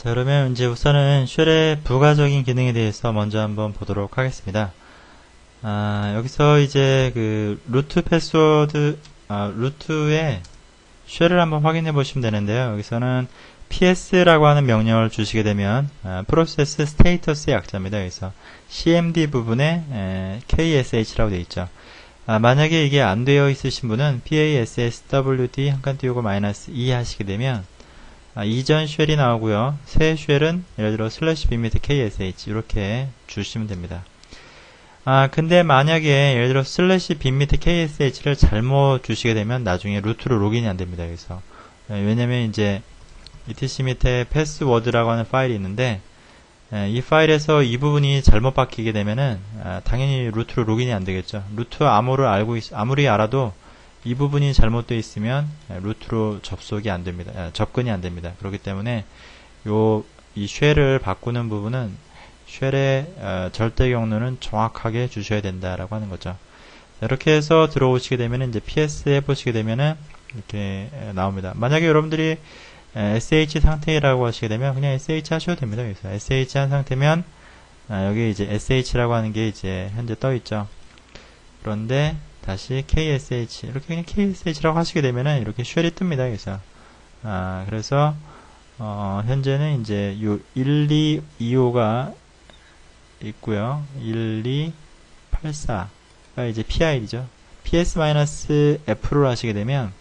자, 그러면 이제 우선은 쉘의 부가적인 기능에 대해서 먼저 한번 보도록 하겠습니다. 아, 여기서 이제 그 루트 패스워드, 아, 루트에 쉘을 한번 확인해 보시면 되는데요. 여기서는 ps라고 하는 명령을 주시게 되면 아, 프로세스 스테이터스의 약자입니다. 여기서 cmd 부분에 에, ksh라고 되어 있죠. 아, 만약에 이게 안 되어 있으신 분은 passwd 한칸 띄우고 마이너스 2 하시게 되면 아, 이전 쉘이 나오고요. 새 쉘은 예를 들어 슬래시 빅미트 ksh 이렇게 주시면 됩니다. 아 근데 만약에 예를 들어 슬래시 빅미트 ksh를 잘못 주시게 되면 나중에 루트로 로그인이 안 됩니다. 여기서 예, 왜냐면 이제 etc 밑에 패스워드라고 하는 파일이 있는데 예, 이 파일에서 이 부분이 잘못 바뀌게 되면은 아, 당연히 루트로 로그인이 안 되겠죠. 루트 암호를 알고 있, 아무리 알아도 이 부분이 잘못되어 있으면 루트로 접속이 안 됩니다. 아, 접근이 안 됩니다. 그렇기 때문에 요 이 쉘을 바꾸는 부분은 쉘의 어, 절대 경로는 정확하게 주셔야 된다라고 하는 거죠. 이렇게 해서 들어오시게 되면 이제 PS 해보시게 되면은 이렇게 나옵니다. 만약에 여러분들이 SH 상태라고 하시게 되면 그냥 SH 하셔도 됩니다. 그래서 SH 한 상태면 아, 여기 이제 SH라고 하는 게 이제 현재 떠 있죠. 그런데 다시 KSH 이렇게 그냥 KSH라고 하시게 되면은 이렇게 쉘이 뜹니다. 그래서 아 그래서 어, 현재는 이제 요 1225가 있고요. 1284가 이제 PID죠. PS-F를 하시게 되면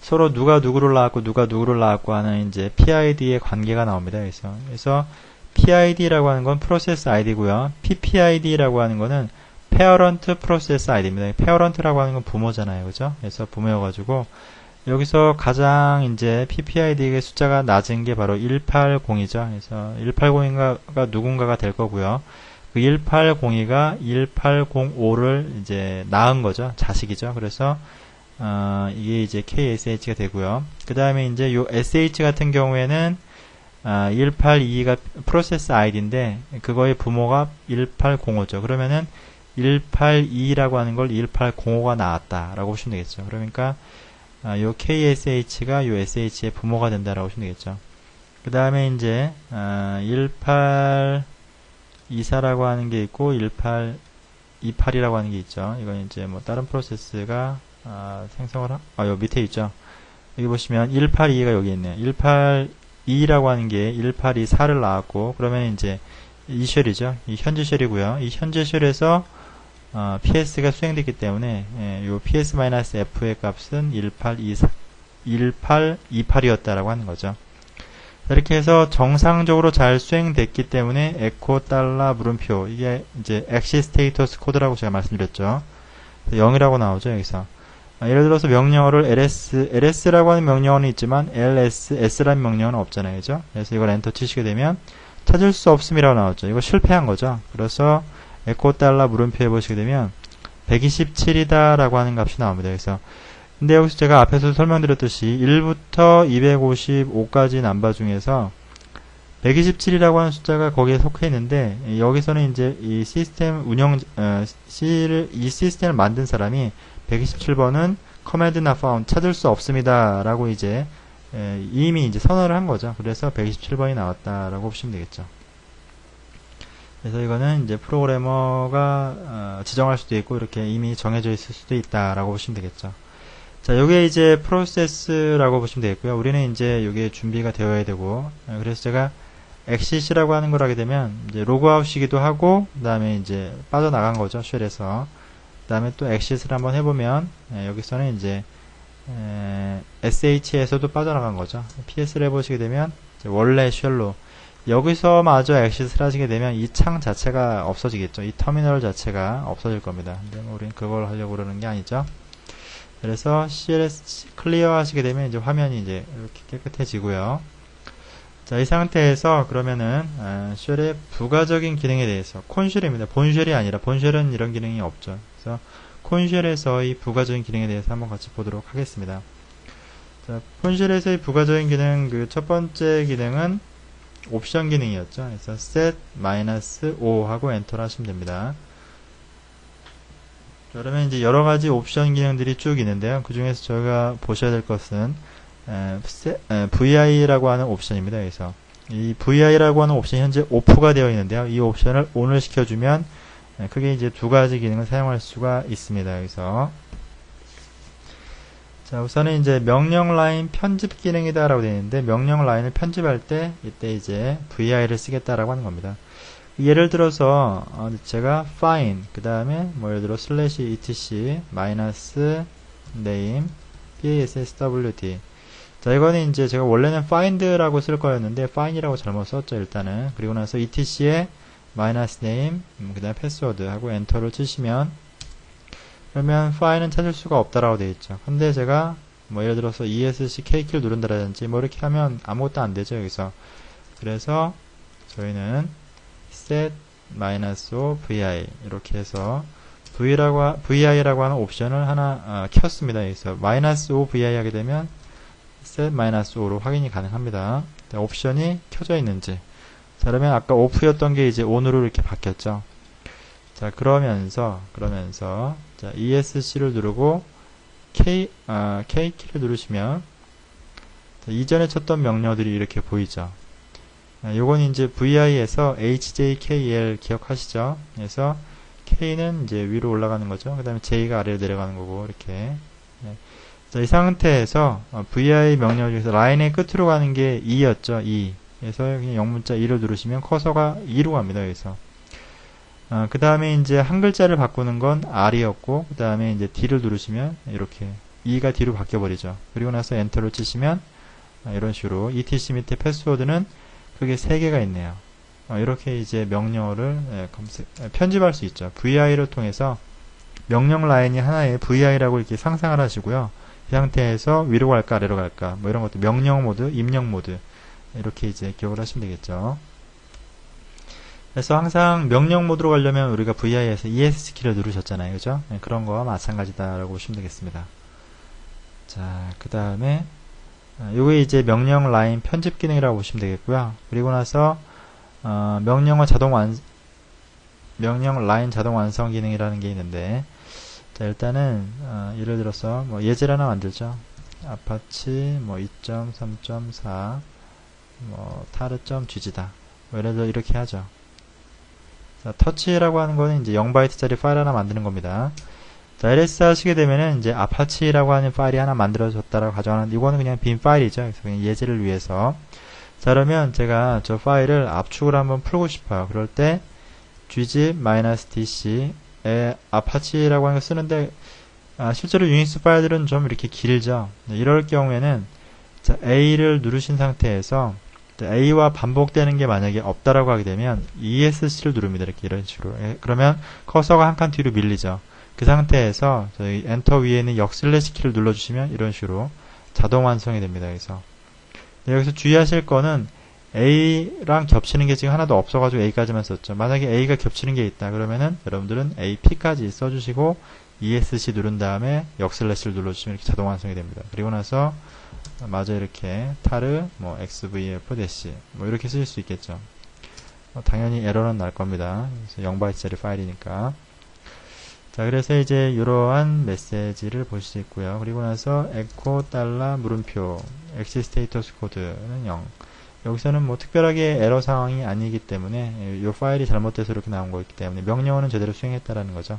서로 누가 누구를 낳았고 누가 누구를 낳았고 하는 이제 PID의 관계가 나옵니다. 그래서 그래서 PID라고 하는 건 프로세스 아이디고요. PPID라고 하는 거는 페어런트 프로세스 아이디입니다. 페어런트라고 하는 건 부모잖아요. 그죠? 그래서 부모여가지고, 여기서 가장 이제 PPID의 숫자가 낮은 게 바로 180이죠. 그래서 180인가가 누군가가 될 거고요. 그 1802가 1805를 이제 낳은 거죠. 자식이죠. 그래서, 어, 이게 이제 KSH가 되고요. 그 다음에 이제 요 SH 같은 경우에는 아, 182가 프로세스 아이디인데 그거의 부모가 1805죠. 그러면은 182라고 하는 걸 1805가 나왔다라고 보시면 되겠죠. 그러니까 아, 요 KSH가 요 SH의 부모가 된다라고 보시면 되겠죠. 그 다음에 이제 아, 1824라고 하는 게 있고 1828이라고 하는 게 있죠. 이건 이제 뭐 다른 프로세스가 아, 생성을 하, 아, 요 밑에 있죠. 여기 보시면 182가 여기 있네요. 182라고 하는 게 1824를 나왔고 그러면 이제 이 쉘이죠. 이 현재 쉘이고요. 이 현재 쉘에서 어, PS가 수행됐기 때문에 예, 요 PS-F의 값은 1824, 1828이었다라고 하는 거죠. 이렇게 해서 정상적으로 잘 수행됐기 때문에 에코 달러 물음표 이게 이제 엑시 스테이터스 코드라고 제가 말씀드렸죠. 0이라고 나오죠 여기서. 아, 예를 들어서 명령어를 ls, ls라고 하는 명령어는 있지만 ls, s라는 명령어는 없잖아요. 그죠? 그래서 이걸 엔터 치시게 되면 찾을 수 없음이라고 나오죠. 이거 실패한 거죠. 그래서 에코 달러 물음표 해보시게 되면 127이다 라고 하는 값이 나옵니다. 그래서 근데 여기서 제가 앞에서 설명드렸듯이 1부터 255까지 남바 중에서 127이라고 하는 숫자가 거기에 속해 있는데 여기서는 이제 이 시스템 운영 어, 이 시스템을 만든 사람이 127번은 커맨드 나 파운 찾을 수 없습니다 라고 이제 에, 이미 이제 선언을 한 거죠. 그래서 127번이 나왔다라고 보시면 되겠죠. 그래서 이거는 이제 프로그래머가 어, 지정할 수도 있고 이렇게 이미 정해져 있을 수도 있다라고 보시면 되겠죠. 자, 요게 이제 프로세스라고 보시면 되겠고요. 우리는 이제 요게 준비가 되어야 되고 어, 그래서 제가 exit라고 하는 걸 하게 되면 이제 로그아웃이기도 하고 그다음에 이제 빠져나간 거죠. 쉘에서. 그다음에 또 exit을 한번 해 보면 예, 여기서는 이제 에, SH에서도 빠져나간 거죠. PS를 해보시게 되면 원래 쉘로 여기서 마저 엑시스를 하시게 되면 이 창 자체가 없어지겠죠. 이 터미널 자체가 없어질 겁니다. 근데 뭐 우리는 그걸 하려고 그러는 게 아니죠. 그래서 CLS 클리어 하시게 되면 이제 화면이 이제 이렇게 깨끗해지고요. 자, 이 상태에서 그러면은 아, 쉘의 부가적인 기능에 대해서 콘쉘입니다. 본쉘이 아니라 본쉘은 이런 기능이 없죠. 그래서 콘쉘에서 이 부가적인 기능에 대해서 한번 같이 보도록 하겠습니다. 자, 콘쉘에서의 부가적인 기능 그 첫 번째 기능은 옵션 기능이었죠. 그래서 set -5 하고 엔터를 하시면 됩니다. 그러면 이제 여러 가지 옵션 기능들이 쭉 있는데요. 그 중에서 저희가 보셔야 될 것은 VI라고 하는 옵션입니다. 그래서 이 VI라고 하는 옵션이 현재 오프가 되어 있는데요. 이 옵션을 ON을 시켜주면 에, 크게 이제 두 가지 기능을 사용할 수가 있습니다. 여기서 자 우선은 이제 명령 라인 편집 기능이다라고 되어 있는데 명령 라인을 편집할 때 이때 이제 VI를 쓰겠다라고 하는 겁니다. 예를 들어서 어, 제가 find 그 다음에 뭐 예를 들어 slash etc 마이너스 name passwd 자 이거는 이제 제가 원래는 find라고 쓸 거였는데 find이라고 잘못 썼죠 일단은 그리고 나서 etc에 마이너스 name 그 다음에 패스워드 하고 엔터를 치시면 그러면 파일은 찾을 수가 없다라고 되어 있죠 근데 제가 뭐 예를 들어서 esc k키를 누른다라든지 뭐 이렇게 하면 아무것도 안 되죠 여기서 그래서 저희는 set vi 이렇게 해서 v라고 하- vi라고 하는 옵션을 하나 아, 켰습니다. 여기서 -o vi 하게 되면 set -o로 확인이 가능합니다. 자, 옵션이 켜져 있는지 자 그러면 아까 오프였던 게 이제 on으로 이렇게 바뀌었죠. 자 그러면서 그러면서 자 ESC를 누르고 K 아, K 키를 누르시면 자, 이전에 쳤던 명령들이 이렇게 보이죠. 아, 요건 이제 VI에서 HJKL 기억하시죠? 그래서 K는 이제 위로 올라가는 거죠. 그 다음에 J가 아래로 내려가는 거고, 이렇게. 네. 자, 이 상태에서 어, VI 명령 중에서 라인의 끝으로 가는 게 2였죠. 2. 그래서 그냥 영문자 2를 누르시면 커서가 2로 갑니다. 여기서. 어, 그 다음에 이제 한 글자를 바꾸는 건 R이었고, 그 다음에 이제 D를 누르시면 이렇게 2가 D로 바뀌어 버리죠. 그리고 나서 엔터를 치시면 아, 이런 식으로 ETC 밑에 패스워드는 그게 세 개가 있네요. 어, 이렇게 이제 명령어를 예, 검색, 예, 편집할 수 있죠. VI를 통해서 명령 라인이 하나의 VI라고 이렇게 상상을 하시고요. 이 상태에서 위로 갈까 아래로 갈까 뭐 이런 것도 명령 모드, 입력 모드 이렇게 이제 기억을 하시면 되겠죠. 그래서 항상 명령 모드로 가려면 우리가 VI에서 ES 키를 누르셨잖아요. 그죠? 예, 그런 거와 마찬가지다라고 보시면 되겠습니다. 자, 그 다음에 어, 요게 이제 명령 라인 편집 기능이라고 보시면 되겠고요. 그리고 나서 어, 명령어 자동 완 명령 라인 자동 완성 기능이라는 게 있는데 자 일단은 어, 예를 들어서 뭐 예제를 하나 만들죠. 아파치 뭐 2.3.4 뭐 타르.gz다. 뭐 예를 들어 이렇게 하죠. 자, 터치라고 하는 거는 이제 0바이트짜리 파일 하나 만드는 겁니다. 자, ls 하시게 되면은 이제 아파치라고 하는 파일이 하나 만들어졌다라고 가정하는데 이거는 그냥 빈 파일이죠. 그래서 그냥 예제를 위해서. 자, 그러면 제가 저 파일을 압축을 한번 풀고 싶어요. 그럴 때 gzip-dc에 아파치라고 하는 거 쓰는데 아, 실제로 유닉스 파일들은 좀 이렇게 길죠. 네, 이럴 경우에는 자, A를 누르신 상태에서 자, A와 반복되는 게 만약에 없다라고 하게 되면 ESC를 누릅니다. 이렇게 이런 식으로. 예, 그러면 커서가 한 칸 뒤로 밀리죠. 그 상태에서 저희 엔터 위에 있는 역슬래시 키를 눌러주시면 이런 식으로 자동 완성이 됩니다. 여기서 네, 여기서 주의하실 거는 A랑 겹치는 게 지금 하나도 없어가지고 A까지만 썼죠. 만약에 A가 겹치는 게 있다 그러면은 여러분들은 AP까지 써주시고 ESC 누른 다음에 역슬래시를 눌러주시면 이렇게 자동 완성이 됩니다. 그리고 나서 마저 이렇게 타르 뭐 XVF 대시 뭐 이렇게 쓰실 수 있겠죠. 어, 당연히 에러는 날 겁니다. 그래서 0바이트짜리 파일이니까. 자, 그래서 이제 이러한 메시지를 볼 수 있고요. 그리고 나서 에코 달러 물음표 엑시 스테이터스 코드는 0. 여기서는 뭐 특별하게 에러 상황이 아니기 때문에 이 파일이 잘못돼서 이렇게 나온 거기 때문에 명령어는 제대로 수행했다라는 거죠.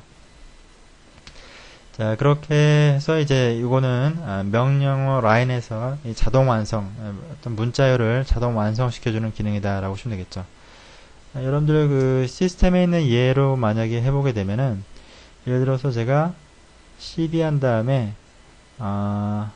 자, 그렇게 해서 이제 이거는 아, 명령어 라인에서 이 자동 완성, 아, 어떤 문자열을 자동 완성시켜주는 기능이다라고 보시면 되겠죠. 아, 여러분들 그 시스템에 있는 예로 만약에 해보게 되면은 예를 들어서 제가 cd 한 다음에 아,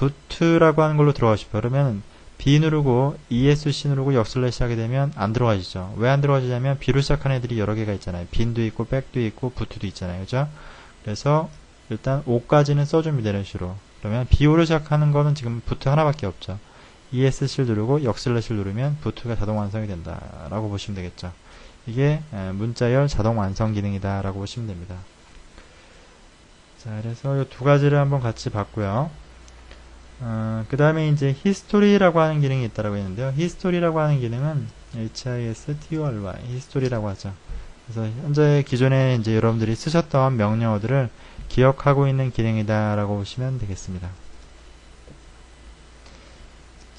부트라고 하는 걸로 들어가고 싶어요. 그러면 B 누르고 ESC 누르고 역슬래시 하게 되면 안 들어가지죠. 왜 안 들어가지냐면 B로 시작한 애들이 여러 개가 있잖아요. 빈도 있고 백도 있고 부트도 있잖아요. 그죠? 그래서 일단 5까지는 써줍니다. 이런 식으로. 그러면 BO로 시작하는 거는 지금 부트 하나밖에 없죠. ESC를 누르고 역슬래시를 누르면 부트가 자동 완성이 된다라고 보시면 되겠죠. 이게 문자열 자동 완성 기능이다 라고 보시면 됩니다. 자, 그래서 이 두 가지를 한번 같이 봤고요. 어, 그 다음에 이제 히스토리라고 하는 기능이 있다라고 했는데요. 히스토리라고 하는 기능은 history, 히스토리라고 하죠. 그래서 현재 기존에 이제 여러분들이 쓰셨던 명령어들을 기억하고 있는 기능이다라고 보시면 되겠습니다.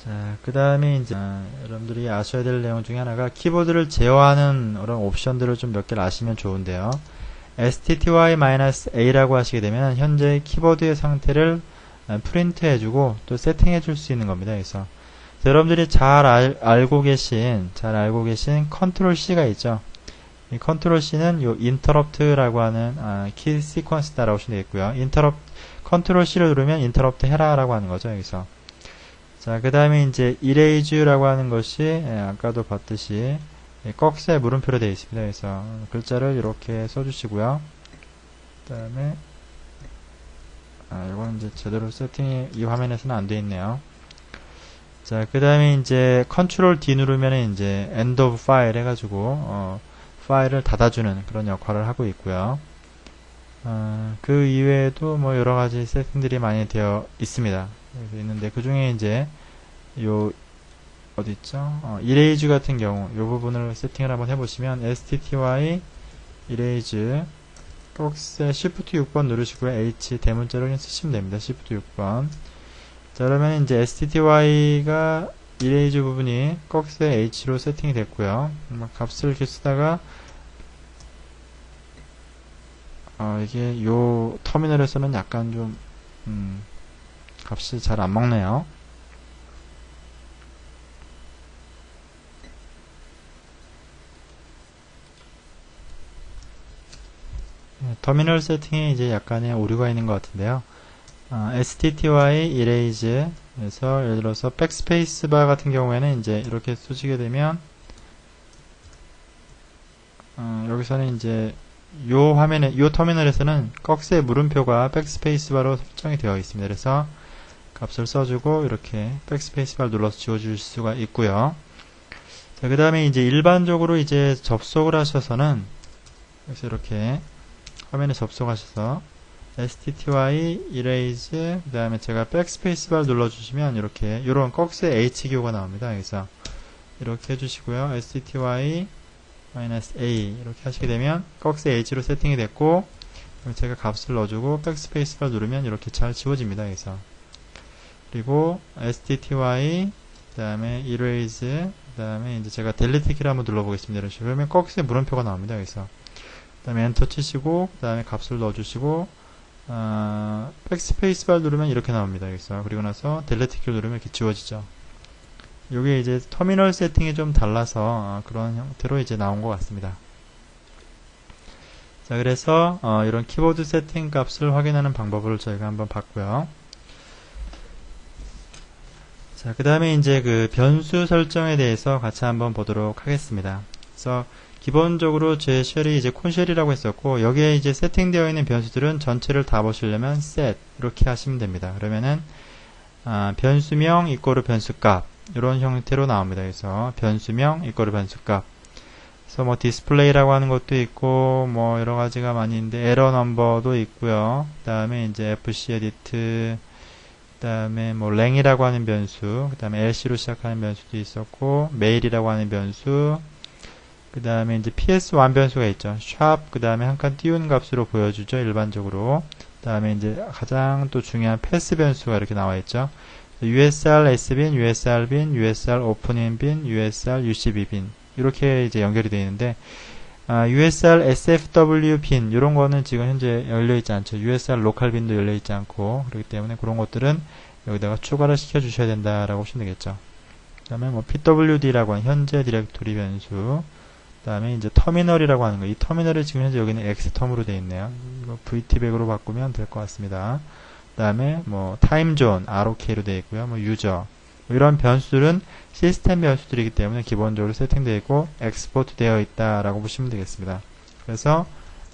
자, 그 다음에 이제, 아, 여러분들이 아셔야 될 내용 중에 하나가 키보드를 제어하는 그런 옵션들을 좀 몇 개를 아시면 좋은데요. stty-a라고 하시게 되면 현재 키보드의 상태를 아, 프린트 해주고 또 세팅해 줄 수 있는 겁니다. 그래서 여러분들이 잘 알, 알고 계신, 잘 알고 계신 컨트롤 C가 있죠. 이 컨트롤 C는 요 interrupt라고 하는 아, 키 시퀀스 따라 오시면 되겠고요. interrupt, 컨트롤 C를 누르면 interrupt 해라라고 하는 거죠. 여기서. 자, 그 다음에 이제 eras라고 하는 것이 예, 아까도 봤듯이 예, 꺽쇠 물음표로 되어 있습니다. 그래서 글자를 이렇게 써주시고요. 그 다음에 아, 이건 이제 제대로 세팅이 이 화면에서는 안 되어 있네요. 자, 그 다음에 이제 컨트롤 D 누르면 이제 end of file 해가지고 어, 파일을 닫아주는 그런 역할을 하고 있고요. 어, 그 이외에도 뭐 여러 가지 세팅들이 많이 되어 있습니다. 있는데 그 중에 이제 요 어디 있죠? 어, 이레이즈 같은 경우 요 부분을 세팅을 한번 해보시면 stty 이레이즈 꼭세 Shift 6번 누르시고요. H 대문자로 그냥 쓰시면 됩니다. Shift 6번. 자 그러면 이제 stty가 이레이즈 부분이 꼭세 H로 세팅이 됐고요. 값을 이렇게 쓰다가 어, 이게 요 터미널에서는 약간 좀 음, 값이 잘 안 먹네요. 터미널 세팅에 이제 약간의 오류가 있는 것 같은데요. 어, stty erase에서 예를 들어서 백스페이스 바 같은 경우에는 이제 이렇게 쏘시게 되면 어, 여기서는 이제 요 화면에 요 터미널에서는 꺽쇠 물음표가 백스페이스 바로 설정이 되어 있습니다. 그래서 값을 써주고 이렇게 백스페이스 바를 눌러서 지워줄 수가 있고요. 자, 그 다음에 이제 일반적으로 이제 접속을 하셔서는 그래서 이렇게 화면에 접속하셔서 stty erase 그 다음에 제가 백스페이스 바를 눌러주시면 이렇게 이런 꺽쇠 h 기호가 나옵니다. 그래서 이렇게 해주시고요. stty -a 이렇게 하시게 되면 꺽쇠 h로 세팅이 됐고 제가 값을 넣어주고 백스페이스 바를 누르면 이렇게 잘 지워집니다. 그래서 그리고 stty 그 다음에 erase 그 다음에 이제 제가 델리트 키를 한번 눌러보겠습니다. 이런 식으로 그러면 꺽쇠 물음표가 나옵니다. 그래서 그 다음에 엔터 치시고 그 다음에 값을 넣어주시고 어, 백스페이스 바 누르면 이렇게 나옵니다. 그래서 그리고 나서 델리트 키를 누르면 이렇게 지워지죠. 이게 이제 터미널 세팅이 좀 달라서 어, 그런 형태로 이제 나온 것 같습니다. 자, 그래서 어, 이런 키보드 세팅 값을 확인하는 방법을 저희가 한번 봤고요. 자, 그 다음에 이제 그 변수 설정에 대해서 같이 한번 보도록 하겠습니다. 그래서 기본적으로 제 쉘이 이제 콘쉘이라고 했었고 여기에 이제 세팅되어 있는 변수들은 전체를 다 보시려면 set 이렇게 하시면 됩니다. 그러면은 아, 변수명 이꼬르 변수값 이런 형태로 나옵니다. 그래서 변수명 이꼬르 변수값 그래서 뭐 디스플레이라고 하는 것도 있고 뭐 여러 가지가 많이 있는데 에러 넘버도 있고요. 그 다음에 이제 fc 에디트 그 다음에 뭐 랭이라고 하는 변수 그 다음에 lc로 시작하는 변수도 있었고 메일이라고 하는 변수 그 다음에 이제 ps1 변수가 있죠. 샵, 그 다음에 한 칸 띄운 값으로 보여주죠. 일반적으로. 그 다음에 이제 가장 또 중요한 패스 변수가 이렇게 나와 있죠. usr s빈, usr 빈, usr 빈, usr ucb 빈. 이렇게 이제 연결이 되어 있는데, 아, usr sfw 빈, 이런 거는 지금 현재 열려 있지 않죠. usr 로컬 빈도 열려 있지 않고, 그렇기 때문에 그런 것들은 여기다가 추가를 시켜 주셔야 된다라고 보시면 되겠죠. 그 다음에 뭐 pwd라고 하는 현재 디렉토리 변수, 그 다음에 이제 터미널이라고 하는 거. 이 터미널이 지금 현재 여기는 x텀으로 되어 있네요. 이거 vt백으로 바꾸면 될 것 같습니다. 그 다음에 뭐 타임존 ROK로 되어 있고요. 뭐 유저 뭐 이런 변수들은 시스템 변수들이기 때문에 기본적으로 세팅되어 있고 엑스포트 되어 있다라고 보시면 되겠습니다. 그래서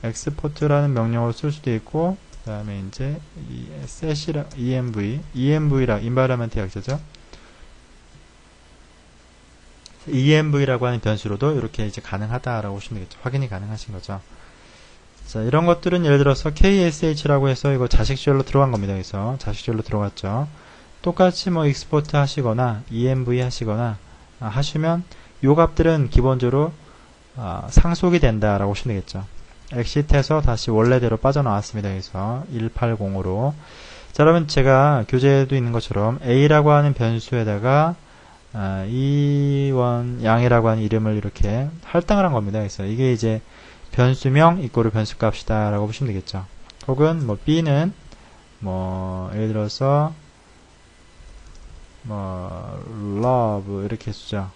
엑스포트라는 명령어를 쓸 수도 있고 그 다음에 이제 이 set이라 env env라 environment 약자죠. Env라고 하는 변수로도 이렇게 이제 가능하다라고 보시면 되겠죠. 확인이 가능하신 거죠. 자, 이런 것들은 예를 들어서 KSH라고 해서 이거 자식절로 들어간 겁니다. 그래서 자식절로 들어갔죠. 똑같이 뭐 익스포트 하시거나 env 하시거나 아, 하시면 요 값들은 기본적으로 아, 상속이 된다라고 보시면 되겠죠. 엑시트에서 다시 원래대로 빠져나왔습니다. 그래서 180으로 자, 그러면 제가 교재에도 있는 것처럼 a라고 하는 변수에다가 아, 이원 양이라고 하는 이름을 이렇게 할당을 한 겁니다. 그래서 이게 이제 변수명 이꼬르 변수값이다 라고 보시면 되겠죠. 혹은 뭐 b는 뭐 예를 들어서 뭐 love 이렇게 쓰죠.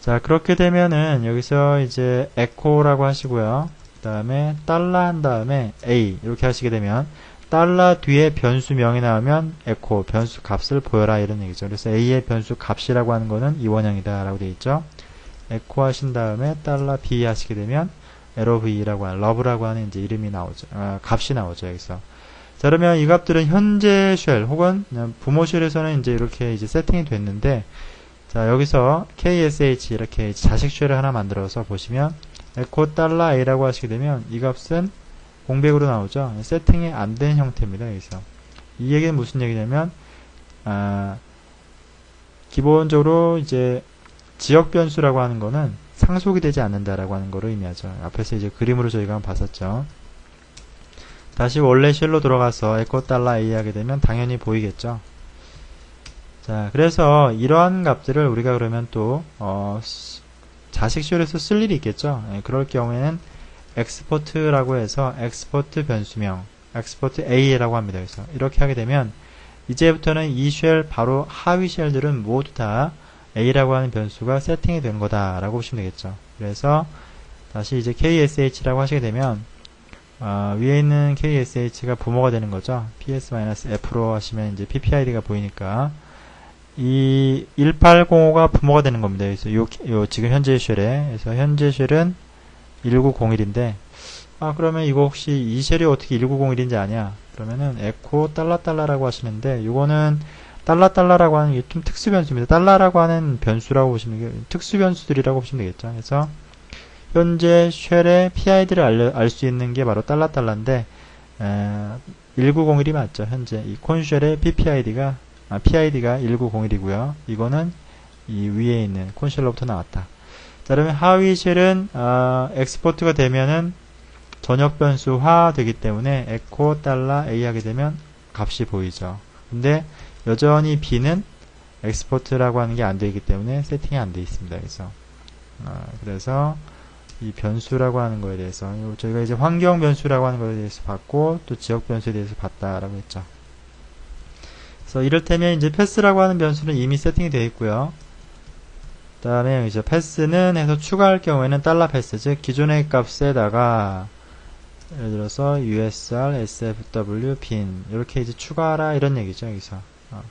자 그렇게 되면은 여기서 이제 echo라고 하시고요. 그 다음에 달러 한 다음에 a 이렇게 하시게 되면 달러 뒤에 변수 명이 나오면 echo 변수 값을 보여라 이런 얘기죠. 그래서 a의 변수 값이라고 하는 거는 이원형이다 라고 되어 있죠. echo 하신 다음에 달러 b 하시게 되면 lov라고 하는 love라고 하는 이제 이름이 나오죠. 아, 값이 나오죠 여기서. 자 그러면 이 값들은 현재 쉘 혹은 부모 쉘에서는 이제 이렇게 이제 세팅이 됐는데 자 여기서 KSH 이렇게 자식 쉘을 하나 만들어서 보시면 에코 달러 A라고 하시게 되면 이 값은 공백으로 나오죠. 세팅이 안 된 형태입니다. 여기서 이 얘기는 무슨 얘기냐면 아, 기본적으로 이제 지역 변수라고 하는 거는 상속이 되지 않는다라고 하는 거를 의미하죠. 앞에서 이제 그림으로 저희가 봤었죠. 다시 원래 쉘로 들어가서 에코 달러 A 하게 되면 당연히 보이겠죠. 자, 그래서 이러한 값들을 우리가 그러면 또 어, 자식 쉘에서 쓸 일이 있겠죠. 예, 그럴 경우에는 엑스포트라고 해서 엑스포트 변수명, 엑스포트 A라고 합니다. 그래서 이렇게 하게 되면 이제부터는 이 쉘 바로 하위 쉘들은 모두 다 A라고 하는 변수가 세팅이 된 거다라고 보시면 되겠죠. 그래서 다시 이제 KSH라고 하시게 되면 어, 위에 있는 KSH가 부모가 되는 거죠. PS-F로 하시면 이제 PPID가 보이니까 이 1805가 부모가 되는 겁니다. 그래서 요, 요 지금 현재 쉘에 그래서 현재 쉘은 1901인데 아 그러면 이거 혹시 이 쉘이 어떻게 1901인지 아냐? 그러면은 에코 달러 달러라고 하시는데 이거는 달러 달러라고 하는 게 좀 특수 변수입니다. 달러라고 하는 변수라고 보시면 특수 변수들이라고 보시면 되겠죠. 그래서 현재 쉘의 PID를 알 수 있는 게 바로 달러 달러인데 1901이 맞죠. 현재 이 콘쉘의 PPID가 아, PID가 1901이고요. 이거는 이 위에 있는 콘쉘로부터 나왔다. 자, 그러면 하위 쉘은 아, 엑스포트가 되면은 전역 변수화 되기 때문에 에코 달러 A 하게 되면 값이 보이죠. 근데 여전히 B는 엑스포트라고 하는 게 안 되기 때문에 세팅이 안 돼 있습니다. 그래서 아, 그래서 이 변수라고 하는 거에 대해서 저희가 이제 환경 변수라고 하는 거에 대해서 봤고 또 지역 변수에 대해서 봤다라고 했죠. 그래서 이를테면 이제 패스라고 하는 변수는 이미 세팅이 되어 있고요. 그 다음에 이제 패스는 해서 추가할 경우에는 달러 패스 즉 기존의 값에다가 예를 들어서 usr sfw bin 이렇게 이제 추가하라 이런 얘기죠 여기서 어,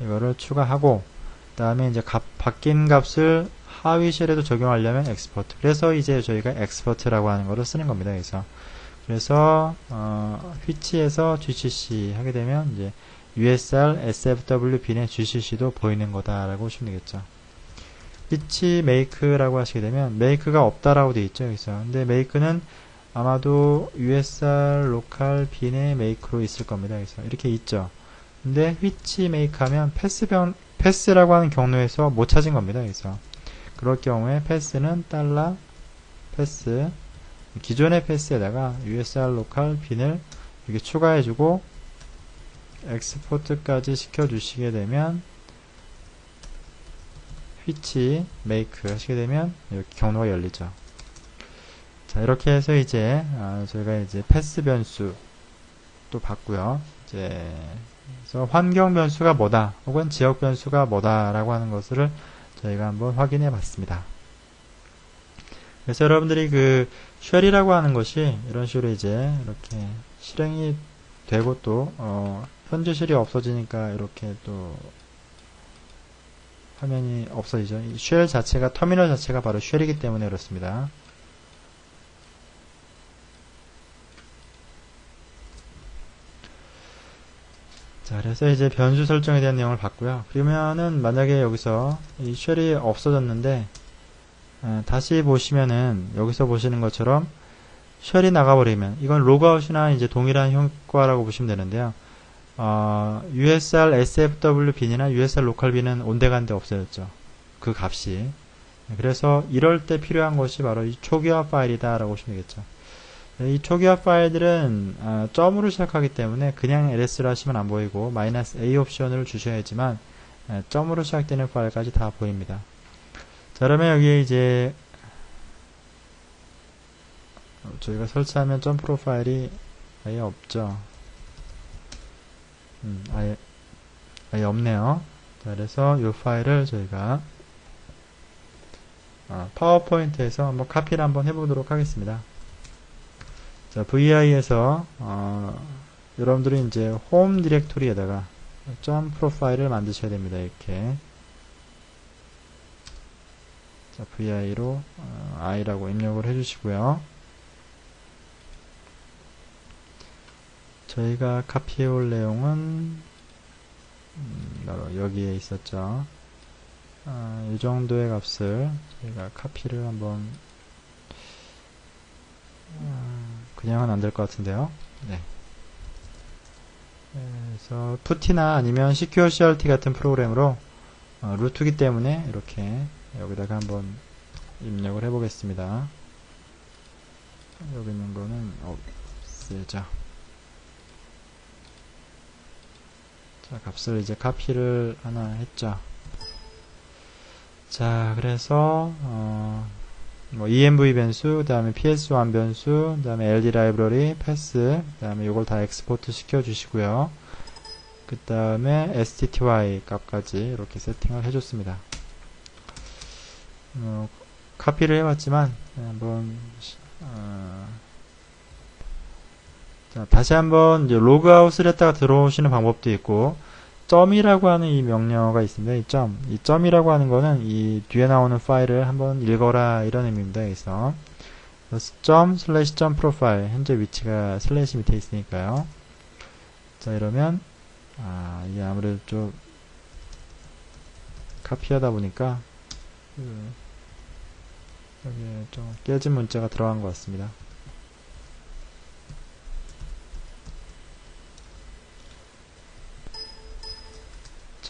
이거를 추가하고 그 다음에 이제 값, 바뀐 값을 하위 쉘에도 적용하려면 엑스포트. 그래서 이제 저희가 엑스포트라고 하는 거를 쓰는 겁니다. 그래서 그래서 어, 휘치에서 gcc 하게 되면 이제 usr sfw bin의 gcc도 보이는 거다라고 보시면 되겠죠. 휘치 make라고 하시게 되면 make가 없다라고 되어 있죠. 여기서 근데 make는 아마도 usr local bin의 make로 있을 겁니다. 그래서 이렇게 있죠. 근데 휘치 make 하면 패스 변 패스라고 하는 경로에서 못 찾은 겁니다. 그래서 그럴 경우에 패스는 달러 패스 기존의 패스에다가 usr local 빈을 이렇게 추가해주고 엑스포트까지 시켜주시게 되면 휘치 메이크 하시게 되면 이렇게 경로가 열리죠. 자 이렇게 해서 이제 아, 저희가 이제 패스 변수 또 봤고요. 이제 그래서 환경 변수가 뭐다 혹은 지역 변수가 뭐다라고 하는 것을 저희가 한번 확인해 봤습니다. 그래서 여러분들이 그 쉘이라고 하는 것이 이런 식으로 이제 이렇게 실행이 되고 또 어, 현재 쉘이 없어지니까 이렇게 또 화면이 없어지죠. 쉘 자체가 터미널 자체가 바로 쉘이기 때문에 그렇습니다. 자, 그래서 이제 변수 설정에 대한 내용을 봤고요. 그러면은 만약에 여기서 이 쉘이 없어졌는데 에, 다시 보시면은 여기서 보시는 것처럼 쉘이 나가버리면 이건 로그아웃이나 이제 동일한 효과라고 보시면 되는데요. 어, USR SFW 빈이나 USR 로컬 빈은 온데간데 없어졌죠. 그 값이. 그래서 이럴 때 필요한 것이 바로 이 초기화 파일이다 라고 보시면 되겠죠. 이 초기화 파일들은 아, 점으로 시작하기 때문에 그냥 ls로 하시면 안 보이고 마이너스 a 옵션을 주셔야지만 아, 점으로 시작되는 파일까지 다 보입니다. 자 그러면 여기에 이제 어, 저희가 설치하면 점 프로파일이 아예 없죠. 음, 아예 아예 없네요. 자, 그래서 이 파일을 저희가 아, 파워포인트에서 한번 카피를 한번 해보도록 하겠습니다. 자, VI에서 어, 여러분들이 이제 홈 디렉토리에다가 점 프로파일을 만드셔야 됩니다. 이렇게 자, VI로 어, i라고 입력을 해주시고요. 저희가 카피해 올 내용은 음, 바로 여기에 있었죠. 아, 이 정도의 값을 저희가 카피를 한번 아, 그냥은 안 될 것 같은데요. 네. 그래서 푸티나 아니면 시큐어 CRT 같은 프로그램으로 어, 루트기 때문에 이렇게 여기다가 한번 입력을 해보겠습니다. 여기 있는 거는 없애자. 자, 값을 이제 카피를 하나 했죠. 자, 그래서 어, 뭐 env 변수, 그 다음에 ps1 변수, 그 다음에 ld 라이브러리, 패스, 그 다음에 이걸 다 엑스포트 시켜 주시고요. 그 다음에 stty 값까지 이렇게 세팅을 해줬습니다. 어, 카피를 해봤지만 한번 어, 자, 다시 한번 로그아웃을 했다가 들어오시는 방법도 있고 점이라고 하는 이 명령어가 있습니다. 이 점, 이 점이라고 하는 거는 이 뒤에 나오는 파일을 한번 읽어라 이런 의미입니다. 그래서 점 슬래시 점 프로파일 현재 위치가 슬래시 밑에 있으니까요. 자 이러면 아 이게 아무래도 좀 카피하다 보니까 그 여기에 좀 깨진 문자가 들어간 것 같습니다.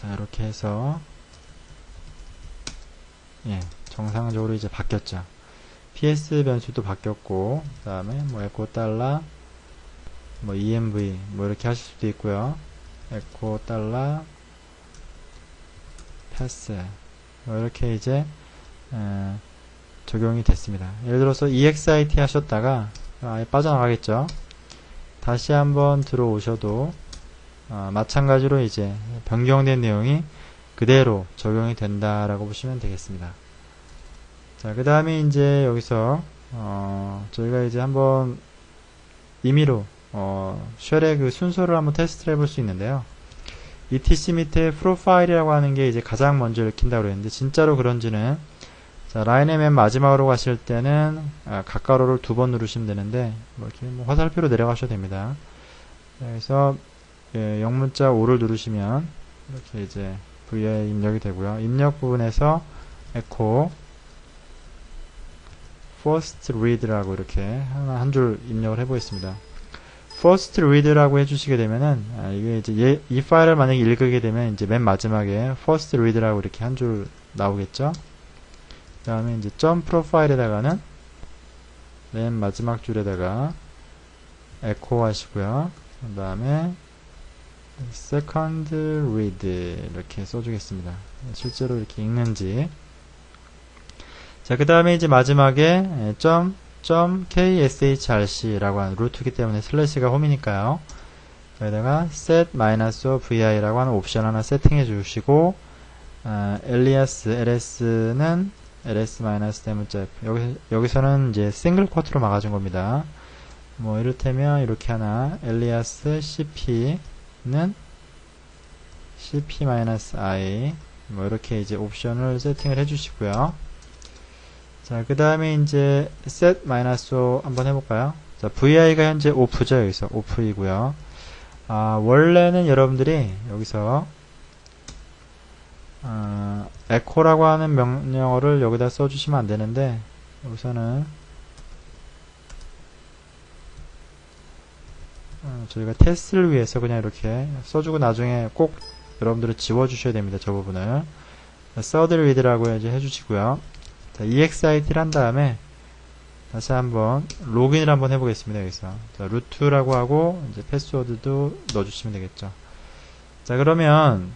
자 이렇게 해서 예 정상적으로 이제 바뀌었죠. Ps 변수도 바뀌었고 그 다음에 뭐 에코 달러 뭐 env 뭐 이렇게 하실 수도 있고요. 에코 달러 패스. 뭐 이렇게 이제 에, 적용이 됐습니다. 예를 들어서 exit 하셨다가 아예 빠져나가겠죠. 다시 한번 들어오셔도 어, 마찬가지로 이제 변경된 내용이 그대로 적용이 된다라고 보시면 되겠습니다. 자, 그 다음에 이제 여기서 어, 저희가 이제 한번 임의로 어, 쉘의 그 순서를 한번 테스트를 해볼 수 있는데요. etc 밑에 프로파일이라고 하는 게 이제 가장 먼저 읽힌다고 그랬는데 진짜로 그런지는 자, 라인의 맨 마지막으로 가실 때는 아, 가까로를 두 번 누르시면 되는데 뭐 이렇게 뭐 화살표로 내려가셔도 됩니다. 그래서 예, 영문자 5를 누르시면 이렇게 이제 VI 입력이 되고요. 입력 부분에서 echo first read라고 이렇게 하나 한 줄 입력을 해보겠습니다. first read라고 해주시게 되면은 아, 이게 이제 얘, 이 파일을 만약에 읽게 되면 이제 맨 마지막에 first read라고 이렇게 한 줄 나오겠죠. 그 다음에 이제 점 프로파일에다가는 맨 마지막 줄에다가 echo 하시고요. 그 다음에 second read 이렇게 써주겠습니다. 실제로 이렇게 읽는지 자, 그 다음에 이제 마지막에 점, 점 kshrc라고 하는 루트이기 때문에 슬래시가 홈이니까요. 여기다가 set vi라고 하는 옵션 하나 세팅해 주시고 어, alias ls는 ls 대문자 여기, 여기서는 이제 싱글 쿼트로 막아준 겁니다. 뭐 이를테면 이렇게 하나 alias cp 는 cp-i 뭐 이렇게 이제 옵션을 세팅을 해주시고요. 자, 그 다음에 이제 set-o 한번 해볼까요? 자, vi가 현재 오프죠. 여기서 오프이고요. 아, 원래는 여러분들이 여기서 아, echo라고 하는 명령어를 여기다 써주시면 안 되는데 여기서는 어, 저희가 테스트를 위해서 그냥 이렇게 써주고 나중에 꼭 여러분들은 지워주셔야 됩니다. 저 부분을. 서드 리드라고 이제 해주시고요. 자, exit를 한 다음에 다시 한번 로그인을 한번 해보겠습니다. 여기서 자, 루트라고 하고 이제 패스워드도 넣어주시면 되겠죠. 자 그러면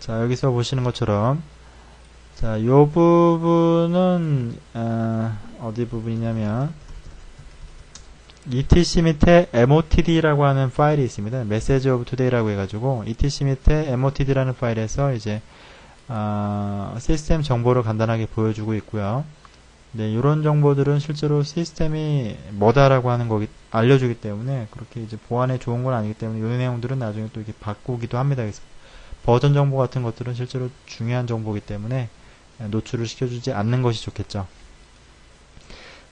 자 여기서 보시는 것처럼 자요 부분은 어, 어디 부분이냐면 etc 밑에 motd라고 하는 파일이 있습니다. message of today라고 해가지고 etc 밑에 motd라는 파일에서 이제 아, 시스템 정보를 간단하게 보여주고 있고요. 네, 이런 정보들은 실제로 시스템이 뭐다라고 하는 거기 알려주기 때문에 그렇게 이제 보안에 좋은 건 아니기 때문에 이 내용들은 나중에 또 이렇게 바꾸기도 합니다. 그래서 버전 정보 같은 것들은 실제로 중요한 정보이기 때문에 노출을 시켜주지 않는 것이 좋겠죠.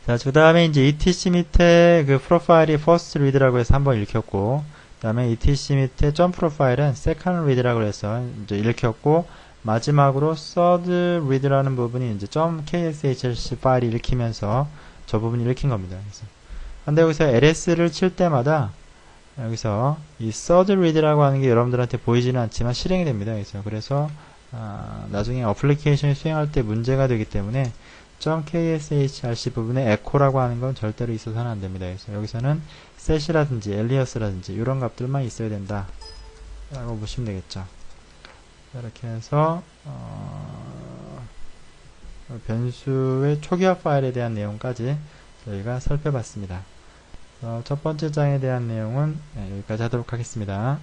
자, 그 다음에 이제 etc 밑에 그 프로파일이 first read라고 해서 한번 읽혔고, 그 다음에 etc 밑에 점 프로파일은 second read라고 해서 이제 읽혔고, 마지막으로 third read라는 부분이 이제 .kshc 파일이 읽히면서 저 부분이 읽힌 겁니다. 그래서. 근데 여기서 ls를 칠 때마다 여기서 이 third read라고 하는 게 여러분들한테 보이지는 않지만 실행이 됩니다. 그래서 그래서 아, 나중에 어플리케이션을 수행할 때 문제가 되기 때문에 .kshrc 부분에 echo라고 하는 건 절대로 있어서는 안 됩니다. 그래서 여기서는 set이라든지 alias라든지 이런 값들만 있어야 된다. 라고 보시면 되겠죠. 이렇게 해서 어, 변수의 초기화 파일에 대한 내용까지 저희가 살펴봤습니다. 어, 첫 번째 장에 대한 내용은 네, 여기까지 하도록 하겠습니다.